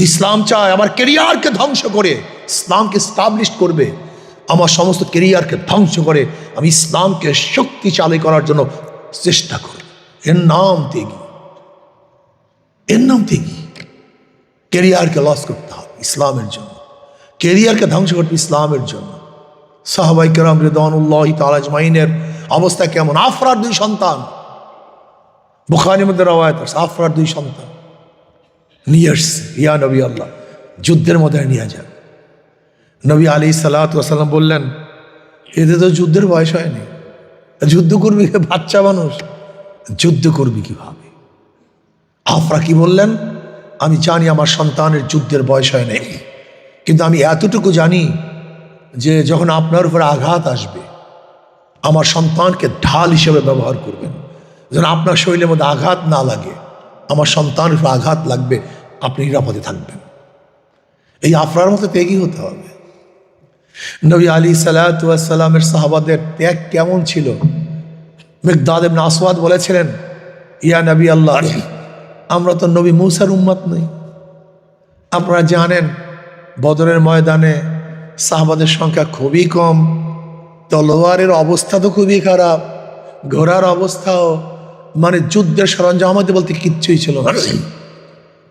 ইসলাম চায় আমার কেরিয়ারকে ধ্বংস করে। ইসলামকে স্টাবলিশ করবে। আমার সমস্ত কেরিয়ারকে ধ্বংস করে। আমি ইসলামকে শক্তিশালী করার জন্য চেষ্টা করি। এর নাম তেগি এর নাম তেগি কেরিয়ারকে লস করতে হবে ইসলামের জন্য। কেরিয়ারকে ধ্বংস করতে ইসলামের জন্য। সাহাবাই কেরাম রেদানুল্লাহ তালাজমাইনের অবস্থা কেমন? আফরার দুই সন্তান। বুখারির মধ্যে রওয়ায়ত আফরার দুই সন্তান। নিয়ে আসছে ইয়া নবী আল্লাহ, যুদ্ধের মধ্যে নিয়ে যান। নবী আলী সাল্লাম বললেন, এতে তো যুদ্ধের বয়স হয়নি। যুদ্ধ করবি বাচ্চা মানুষ। যুদ্ধ করবি কীভাবে? আফরা কি বললেন, আমি জানি আমার সন্তানের যুদ্ধের বয়স হয় নাই কিন্তু আমি এতটুকু জানি যে যখন আপনার উপর আঘাত আসবে, আমার সন্তানকে ঢাল হিসেবে ব্যবহার করবেন। যেন আপনার শরীরের মধ্যে আঘাত না লাগে, আমার সন্তানের উপর আঘাত লাগবে আপনি নিরাপদে থাকবেন। এই আফরার মতো ত্যাগই হতে হবে। নবী আলী সালাতামের সাহাবাদের ত্যাগ কেমন ছিল? মেঘদাদ আসওয়াদ বলেছিলেন, ইয়া নবী আল্লাহ, আমরা তো নবী মূসার উম্মত নই। আপনারা জানেন, বদরের ময়দানে সাহাবাদের সংখ্যা খুবই কম। তলোয়ারের অবস্থা তো খুবই খারাপ, ঘোড়ার অবস্থাও মানে যুদ্ধের সরঞ্জাম আমাদের বলতে কিচ্ছুই ছিল না।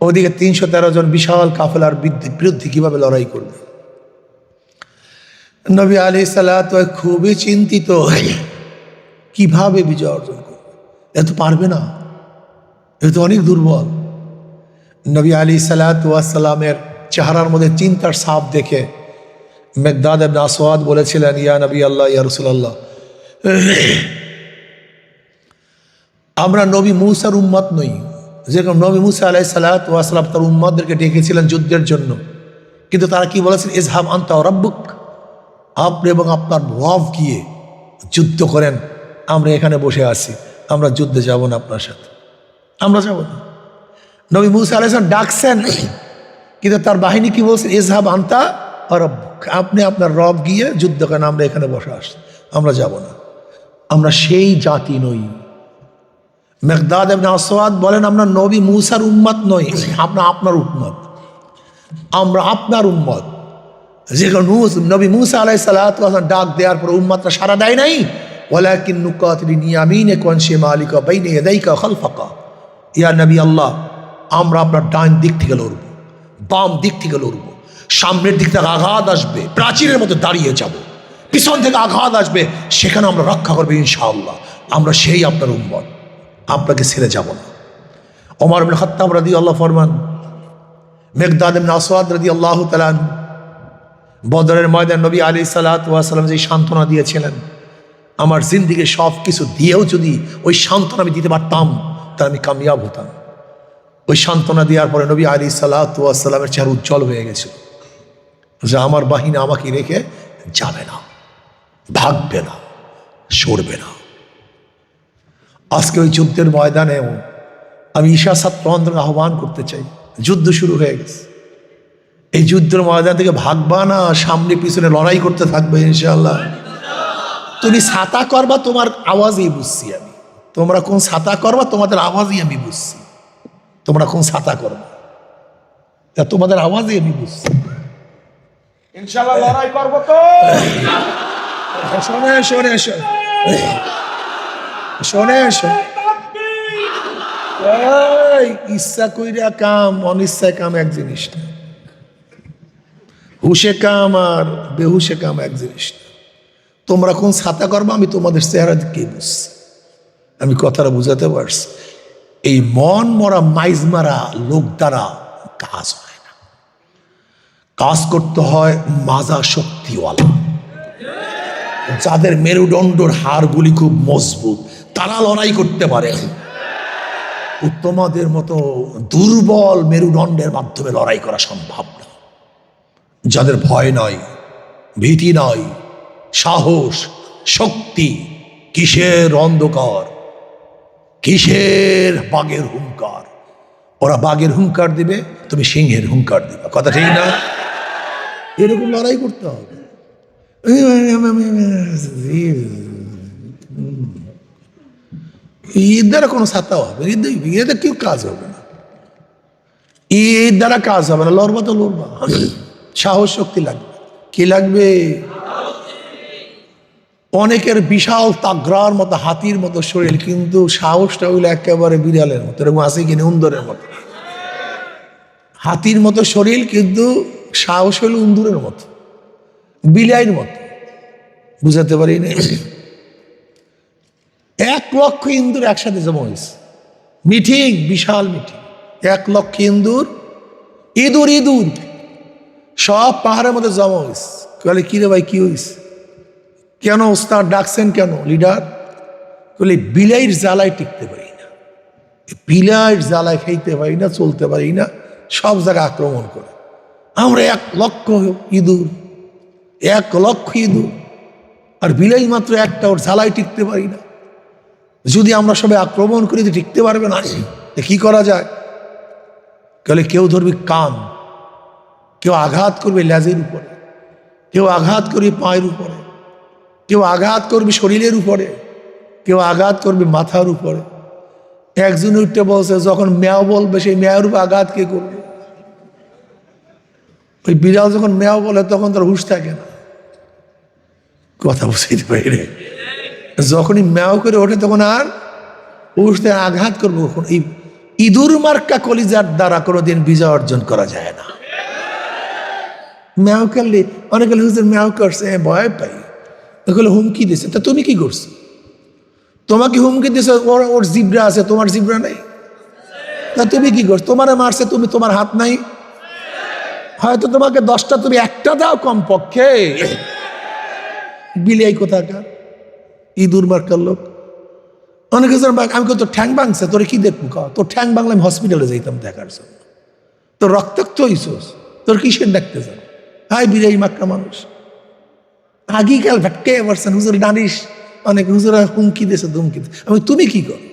ওদিকে তিনশো তেরো জন বিশাল কাফেলার বিরুদ্ধে কীভাবে লড়াই করবে? নবী আলী সাল্লাহ খুবই চিন্তিত। কীভাবে বিজয় অর্জন করবে? এ তো পারবে না। এ তো অনেক দুর্বল। নবী আলী সাল্লাতামের চেহারার মধ্যে চিন্তার সাপ দেখে মেঘদাদ এবনে আসওয়াদ বলেছিলেন, ইয়া নবী আল্লাহ, ইয়া রসুল্লাহ আমরা নবী মুসার উম্মত নই। যেরকম নবী মুসা আলাই সাল্লাম তার উম্মদদেরকে ডেকেছিলেন যুদ্ধের জন্য। কিন্তু তারা কি বলেছেন? ইজহাব আন্তা রব্বুক। আপনি এবং আপনার রব গিয়ে যুদ্ধ করেন। আমরা এখানে বসে আছি। আমরা যুদ্ধে যাব না আপনার সাথে। আমরা যাব না। নবী মুসা আলাইসালাম ডাকছেন। কিন্তু তার বাহিনী কি বলছে? ইজহাব আন্তা রব আপনি আপনার রব গিয়ে যুদ্ধ করেন। আমরা এখানে বসে আসি আমরা যাব না। আমরা সেই জাতি নই। মেঘদাদ এবনে আসওয়াদ বলেন, আমরা নবী মুসার উম্মত নই, আমরা আপনার উম্মত। আমরা আপনার উম্মত। নুস- নবী মুসা আলাই সাল্লাম ডাক দেওয়ার পর উম্মতরা সারা দেয় নাই। ওলাকিন নুকাতলি নিয়ামিনে কোন সে মালিকা বাইনে এদাইকা খলফাকা। ইয়া নবী আল্লাহ, আমরা আপনার ডান দিক থেকে লড়ব, বাম দিক থেকে লড়ব। সামনের দিক থেকে আঘাত আসবে, প্রাচীরের মতো দাঁড়িয়ে যাব। পিছন থেকে আঘাত আসবে, সেখানে আমরা রক্ষা করব ইনশাআল্লাহ। আমরা সেই আপনার উম্মত। আপনাকে ছেড়ে যাব না। অমর বিন খত্তাব রাদি আল্লাহ ফরমান, মেঘদাদ ইবনে আসওয়াদ রাদি আল্লাহ তালান বদরের ময়দান নবী আলী সাল্লাম যে সান্ত্বনা দিয়েছিলেন, আমার জিন্দিগি সব কিছু দিয়েও যদি ওই সান্ত্বনা আমি দিতে পারতাম, তাহলে আমি কামিয়াব হতাম। ওই সান্ত্বনা দেওয়ার পরে নবী আলী সাল্লাহামের চেহারা উজ্জ্বল হয়ে গেছিল। যে আমার বাহিনী আমাকে রেখে যাবে না, ভাগবে না, সরবে না। আজকে ওই যুদ্ধের ময়দানেও আমি ঈশা ছাত্র আন্দোলন আহ্বান করতে চাই। যুদ্ধ শুরু হয়ে গেছে। এই যুদ্ধের ময়দান থেকে ভাগবা না সামনে পিছনে লড়াই করতে থাকবে ইনশাল্লাহ তুমি ছাতা করবা তোমার আওয়াজই বুঝছি আমি। তোমরা কোন ছাতা করবা তোমাদের আওয়াজই আমি বুঝছি। তোমরা কোন ছাতা করবা? তা তোমাদের আওয়াজই আমি বুঝছি। ইনশাল্লাহ লড়াই করব তো। শোনে শোনে শোনে। শোনে ইচ্ছা কইরা কাম, অনিচ্ছায় কাম এক জিনিস হুশে কাম আর বেহুশে কাম এক জিনিস তোমরা কোন ছাতা করবা, আমি তোমাদের চেহারা দিকে বুঝছি। আমি কথাটা বুঝাতে পারছি। এই মন মরা, মাইজ মারা লোক দ্বারা কাজ হয় না। কাজ করতে হয় মাজা শক্তিওয়ালা। যাদের মেরুদণ্ডর হাড়গুলি খুব মজবুত তারা লড়াই করতে পারে। তোমাদের মতো দুর্বল মেরুদণ্ডের মাধ্যমে লড়াই করা সম্ভব না। যাদের ভয় নয়, ভীতি নয়, সাহস, শক্তি কিসের অন্ধকার? কিসের বাঘের হুঙ্কার? ওরা বাঘের হুঙ্কার দিবে, তুমি সিংহের হুঙ্কার দিবে। কথা ঠিক না? এরকম লড়াই করতে হবে। ঈদ দ্বারা কোনো ছাতাও হবে ঈদ ঈদে কেউ কাজ হবে না। ঈদ দ্বারা কাজ হবে না। লড়বা তো লড়বা। সাহস, শক্তি লাগবে। কি লাগবে? অনেকের বিশাল তাগ্রার মতো, হাতির মতো শরীর, কিন্তু সাহসটা হইল একেবারে বিড়ালের মতো, এরকম আছে কিনা উন্দরের মতো। হাতির মতো শরীর, কিন্তু সাহস হইল উন্দুরের মতো বিলাইয়ের মতো। বুঝাতে পারি না এক লক্ষ ইন্দুর একসাথে জমা হয়েছে। মিটিং, বিশাল মিটিং। এক লক্ষ ইন্দুর, ইঁদুর ইঁদুর। সব পাহাড়ের মধ্যে জমা হয়েছে। বলে, কি রে ভাই, কি হয়েছে কেন ওস্তাদ ডাকছেন কেন? লিডার বলে বিলাইয়ের জ্বালায় টিকতে পারি না। বিলাইয়ের জ্বালায় খাইতে পারি না, চলতে পারি না। সব জায়গায় আক্রমণ করে। আমরা এক লক্ষ ইঁদুর, এক লক্ষ ইঁদুর। আর বিলাই মাত্র একটা ওর জ্বালায় টিকতে পারি না। যদি আমরা সবাই আক্রমণ করি তো টিকতে পারবে না। কি করা যায়? তাহলে কেউ ধরবে কান কেউ আঘাত করবে লেজের উপরে কেউ আঘাত করবে পায়ের উপরে কেউ আঘাত করবে শরীরের উপরে কেউ আঘাত করবে মাথার উপরে। একজন উঠতে বলছে যখন ম্যাও বলবে সেই ম্যাওর উপর আঘাত কে করবে? ওই বিড়াল যখন ম্যাও বলে তখন তার হুশ থাকে না। কথা বুঝাইতে পারি যখনই ম্যাও করে ওঠে, তখন আর উঠতে আঘাত করব এই ইঁদুর মার্কা কলিজার দ্বারা কোনোদিন বিজয় অর্জন করা যায় না। ম্যাও করলে, অনেকে হুজুর ম্যাও করছে ভয় পাই। ওগুলো হুমকি দিছে। তা তুমি কি করছ? তোমাকে হুমকি দিছে, ওর ওর জিব্রা আছে, তোমার জিব্রা নাই? তা তুমি কি করছ? তোমার মারছে, তুমি, তোমার হাত নাই? হয়তো তোমাকে দশটা, তুমি একটা দাও কম পক্ষে বিলিয়াই কোথাকার? ইঁদুর মার্কার লোক। অনেকে আমি তো ঠ্যাং ভাঙছে, তোরে কি দেখব? কা, তোর ঠ্যাং বাংলা আমি হসপিটালে যাইতাম দেখার জন্য। তোর রক্তাক্ত হইছস, তোর কিসের দেখতে যাও হাই বিরাই মাক্কা মানুষ। আগিকাল ভেটকে পারছেন হুজুর ডানিস অনেক হুজুরা হুমকি দিয়েছে, ধুমকি। আমি, তুমি কি করো?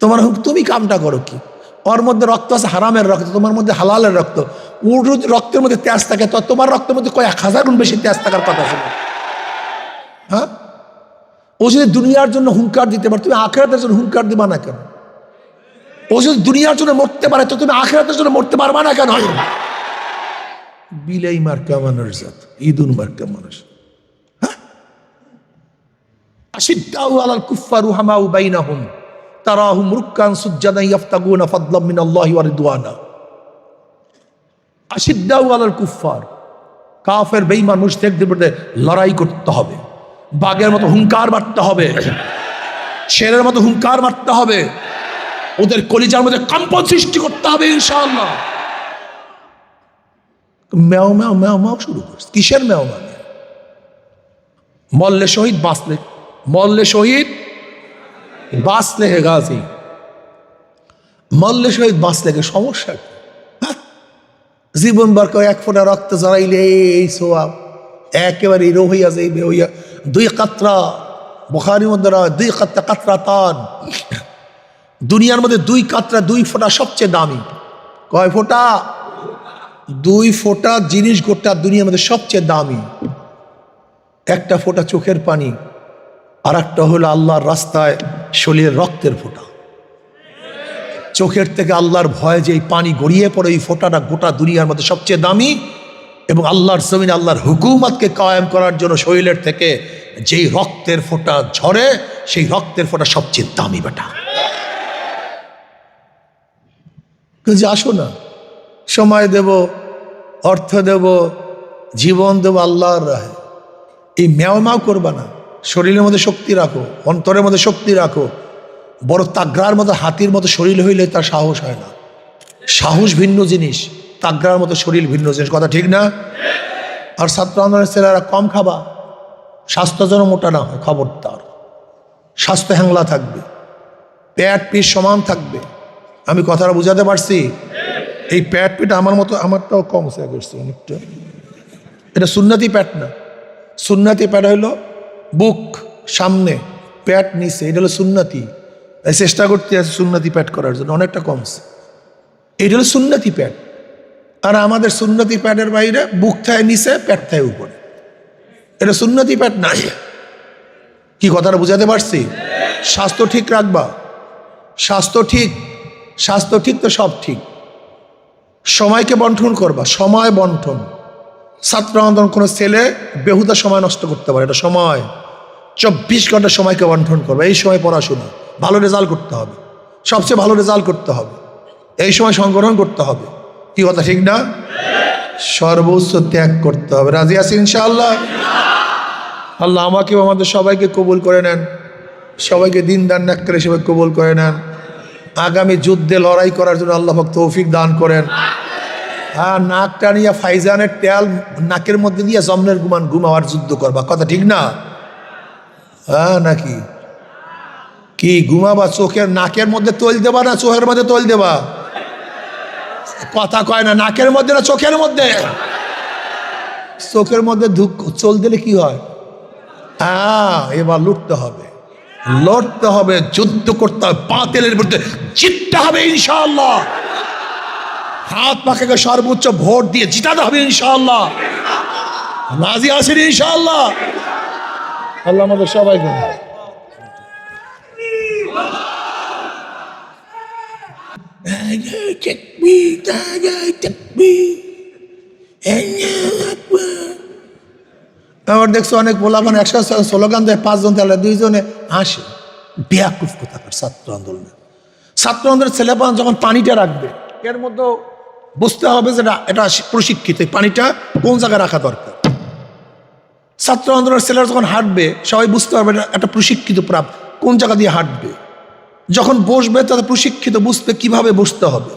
তোমার হুম, তুমি কামটা করো কি? ওর মধ্যে রক্ত আছে, হারামের রক্ত, তোমার মধ্যে হালালের রক্ত। যদি রক্তের মধ্যে তেজ থাকে, তো তোমার রক্তের মধ্যে কয়েক হাজার গুণ বেশি তেজ থাকার কথা ছিল হ্যাঁ? ও যদি দুনিয়ার জন্য হুঙ্কার দিতে পারে, তুমি আখেরাতের জন্য হুঙ্কার দিবা না কেন? ও যদি দুনিয়ার জন্য মরতে পারে, তো তুমি আখেরাতের জন্য মরতে পারবা না কেন? বিলাই মার্কা মানুষ ইদুন মার্কা মানুষ। হ্যাঁ? কুফফারু কাফের লড়াই করতে হবে। বাঘের মতো হুঙ্কার মারতে হবে। শেরের মতো হুঙ্কার মারতে হবে। ওদের কলিজার মধ্যে কম্পন সৃষ্টি করতে হবে, ইনশাআল্লাহ। ম্যাও ম্যাও ম্যাও ম্যাও শুরু করছে কিসের ম্যাও মানে মল্লে শহীদ, বাঁচলে। মল্লে শহীদ, বাঁচলে হে গাছি মল্লে শহীদ, বাঁচলে গে সমস্যা কি? হ্যাঁ? জীবন বার এক ফোঁটা রক্ত জড়াইলে এই সোয়াব। একেবারে রো হইয়া যাইবে হইয়া দুই কাতরা, বখারির মধ্যে দুই কাতরা কাতরা তান দুনিয়ার মধ্যে দুই কাতরা, দুই ফোঁটা সবচেয়ে দামি। কয় ফোঁটা? দুই ফোঁটা জিনিস গোটা দুনিয়ার মধ্যে সবচেয়ে দামি। একটা ফোঁটা চোখের পানি আর একটা হলো আল্লাহর রাস্তায় শরীরের রক্তের ফোঁটা। চোখের থেকে আল্লাহর ভয়ে যে পানি গড়িয়ে পড়ে, এই ফোঁটাটা গোটা দুনিয়ার মধ্যে সবচেয়ে দামি। এবং আল্লাহর জমিন আল্লাহর হুকুমতকে কায়েম করার জন্য শরীরের থেকে যেই রক্তের ফোঁটা ঝরে, সেই রক্তের ফোঁটা সবচেয়ে দামি বেটা। যে আসো না। সময় দেব, অর্থ দেব, জীবন দেব আল্লাহর রাহে। এই ম্যাও ম্যাও করবা না। শরীরের মধ্যে শক্তি রাখো, অন্তরের মধ্যে শক্তি রাখো। বড় তাগ্রার মতো হাতির মতো শরীর হইলে তার সাহস হয় না। সাহস ভিন্ন জিনিস। তাগ্রার মতো শরীর ভিন্ন জিনিস। কথা ঠিক না? আর ছাত্র আন্দোলনের ছেলেরা কম খাবা স্বাস্থ্য যেন মোটা না হয়, খবরদার। স্বাস্থ্য হ্যাংলা থাকবে প্যাট পিস সমান থাকবে। আমি কথাটা বুঝাতে পারছি? এই প্যাট পিট আমার মতো, আমারটাও কম সে করছে অনেকটা। এটা সুন্নতি প্যাট না। সুন্নতি প্যাট হইল বুক, সামনে প্যাট নিচে। এটা হলো সুন্নতি। চেষ্টা করতে আছে সুন্নতি প্যাট করার জন্য। অনেকটা কমছে এটা হলো সুন্নতি প্যাট আর আমাদের সুন্নতি প্যাটের বাইরে বুক থায় নিচে প্যাট থায় উপরে। এটা সুন্নতি প্যাট নাই। কি কথাটা বুঝাতে পারছি? স্বাস্থ্য ঠিক রাখবা। স্বাস্থ্য ঠিক। স্বাস্থ্য ঠিক তো সব ঠিক। সময়কে বন্টন করবা, সময় বন্টন। ছাত্র আন্দোলন কোনো ছেলে বেহুদা সময় নষ্ট করতে পারে, এটা সময়। চব্বিশ ঘণ্টা সময়কে বন্টন করবে, এই সময় পড়াশোনা, ভালো রেজাল্ট করতে হবে। সবচেয়ে ভালো রেজাল্ট করতে হবে। এই সময় সংগঠন করতে হবে। কি কথা ঠিক না? সর্বোচ্চ ত্যাগ করতে হবে। রাজি আছি ইনশাআল্লাহ? আল্লাহ আমাকেও আমাদের সবাইকে কবুল করে নেন। সবাইকে দিন দান নাক্কার হিসেবে কবুল করে নেন। আগামী যুদ্ধে লড়াই করার জন্য আল্লাহ ভক্ত তৌফিক দান করেন। হ্যাঁ নাক টানিয়া ফাইজানের তেল নাকের মধ্যে দিয়ে জমনের গুমান ঘুমাওয়ার যুদ্ধ করবা। কথা ঠিক না? হ্যাঁ নাকি? কি, ঘুমাবা চোখের নাকের মধ্যে তৈল দেবা না চোখের মধ্যে তৈল দেবা? কথা কয় না নাকের মধ্যে না চোখের মধ্যে? চোখের মধ্যে ধুক চল দিলে কি হয়? হ্যাঁ এবার লুটতে হবে। লড়তে হবে যুদ্ধ করতে হবে বাতিলের বিরুদ্ধে জিততে হবে ইনশাআল্লাহ। হাত পাখাকে সর্বোচ্চ ভোট দিয়ে জিতাতে হবে ইনশাআল্লাহ। রাজি আছেন ইনশাআল্লাহ। আল্লাহ আমাদের সবাইকে আবার দেখছ অনেক বলাবান একসাথে স্লোগান দেয়, পাঁচজন তাহলে দুইজনে আসে বেয়াকুফ কোথাকার ছাত্র আন্দোলনে। ছাত্র আন্দোলনের ছেলেপান যখন পানিটা রাখবে, এর মধ্যে বুঝতে হবে যে এটা- প্রশিক্ষিত পানিটা কোন জায়গায় রাখা দরকার। ছাত্র আন্দোলনের ছেলেরা যখন হাঁটবে, সবাই বুঝতে পারবে এটা একটা প্রশিক্ষিত প্রাপ্ত কোন জায়গা দিয়ে হাঁটবে। যখন বসবে, তাদের প্রশিক্ষিত বুঝবে কীভাবে বসতে হবে।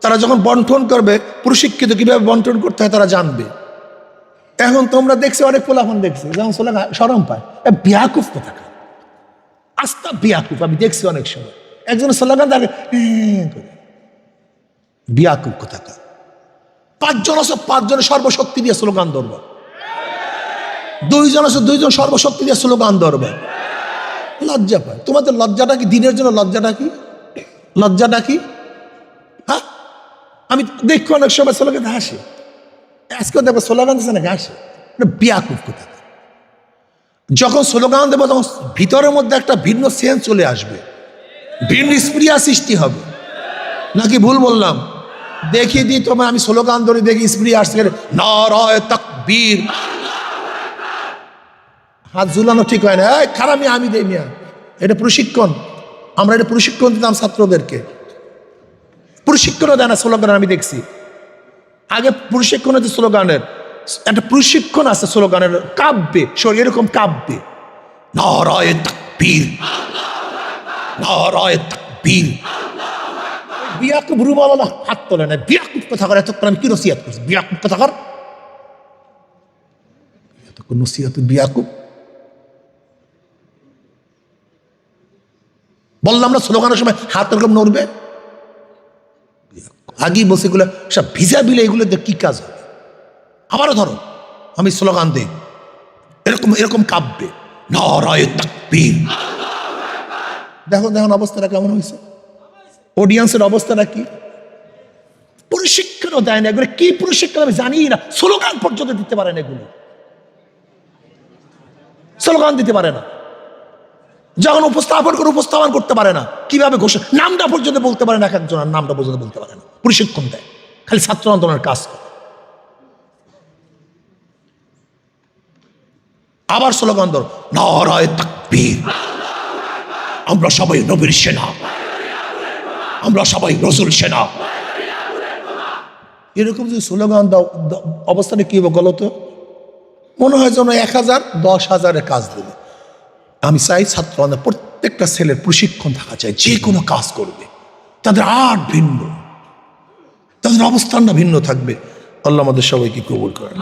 তারা যখন বন্টন করবে, প্রশিক্ষিত কীভাবে বন্টন করতে হয়, তারা জানবে। এখন তোমরা দেখছ, অনেক পোলাফন দেখছি, যেমন সোলা সরম পায়। বিয়াকুফ কোথাকা আস্তা বিয়াকুফ, আমি দেখছি অনেক সময়। একজন স্লোগান করে। বিয়াকুফ কোথাকা পাঁচজন আছে, পাঁচজনে সর্বশক্তি দিয়ে স্লোগান ধরব। দুইজন আছে, দুইজন সর্বশক্তি দিয়ে স্লোগান ধরব। লজ্জা পায়। তোমাদের লজ্জাটা কি? দিনের জন্য লজ্জাটা কি? লজ্জাটা কি? হ্যাঁ? আমি দেখি অনেক সময় স্লোগান হাসি আজকেও দেখব স্লোগান দিচ্ছে না ঘাসে বিয়াকুফ কোথায়? যখন স্লোগান দেবো, তখন ভিতরের মধ্যে একটা ভিন্ন সেন্স চলে আসবে। ভিন্ন স্প্রিয়া সৃষ্টি হবে। নাকি ভুল বললাম? দেখিয়ে দিই তোমার আমি স্লোগান ধরে, দেখি স্প্রি আসছে নরয় তকবীর। হাত ঝুলানো ঠিক হয় না। এই খারামি আমি দেই মিয়া। এটা প্রশিক্ষণ। আমরা এটা প্রশিক্ষণ দিতাম ছাত্রদেরকে। প্রশিক্ষণও দেয় না স্লোগান, আমি দেখছি। আগে প্রশিক্ষণ হচ্ছে স্লোগানের। একটা প্রশিক্ষণ আছে স্লোগানের, কাব্যে সরি এরকম কাব্যে। নারায় তাকবীর। নারায় তাকবীর। বিয়াকুব রুমালা হাত তোলে না। বিয়াকুব কথা করে এতক্ষণ আমি কি নসিহাত করছি? বিয়াকুব কথা কর এতক্ষণ নসিহাত বিয়াকুব। বললাম না স্লোগানের সময় হাত এরকম নড়বে? আগেই বসে এগুলো, সব ভিজা বিলে এগুলো কি কাজ হবে? আবারও ধরো, আমি স্লোগান দিই, এরকম এরকম কাব্যে দেখো দেখুন অবস্থাটা কেমন হয়েছে? অডিয়েন্সের অবস্থাটা কি? প্রশিক্ষণও দেয় না এগুলো, কি প্রশিক্ষণ আমি জানি না, স্লোগান পর্যন্ত দিতে পারে না এগুলো। স্লোগান দিতে পারে না। যখন উপস্থাপন করে উপস্থাপন করতে পারে না, কীভাবে ঘোষণা? নামটা পর্যন্ত বলতে পারে না, এক একজন আর নামটা পর্যন্ত বলতে পারে না। প্রশিক্ষণ দেয়। খালি ছাত্র আন্দোলনের কাজ আবার স্লোগান ধর, নারায় তাকবীর। আমরা সবাই নবীর সেনা। আমরা সবাই রসুল সেনা। এরকম যদি স্লোগান দাও অবস্থাটা কি হবে বলো তো? মনে হয় যেন এক হাজার, দশ হাজারের কাজ দেবে। আমি চাই ছাত্র প্রত্যেকটা ছেলের প্রশিক্ষণ থাকা চাই, যে কোনো কাজ করবে। তাদের আর ভিন্ন। তাদের অবস্থানটা ভিন্ন থাকবে। আল্লাহ আমাদের সবাইকে কবুল করেন।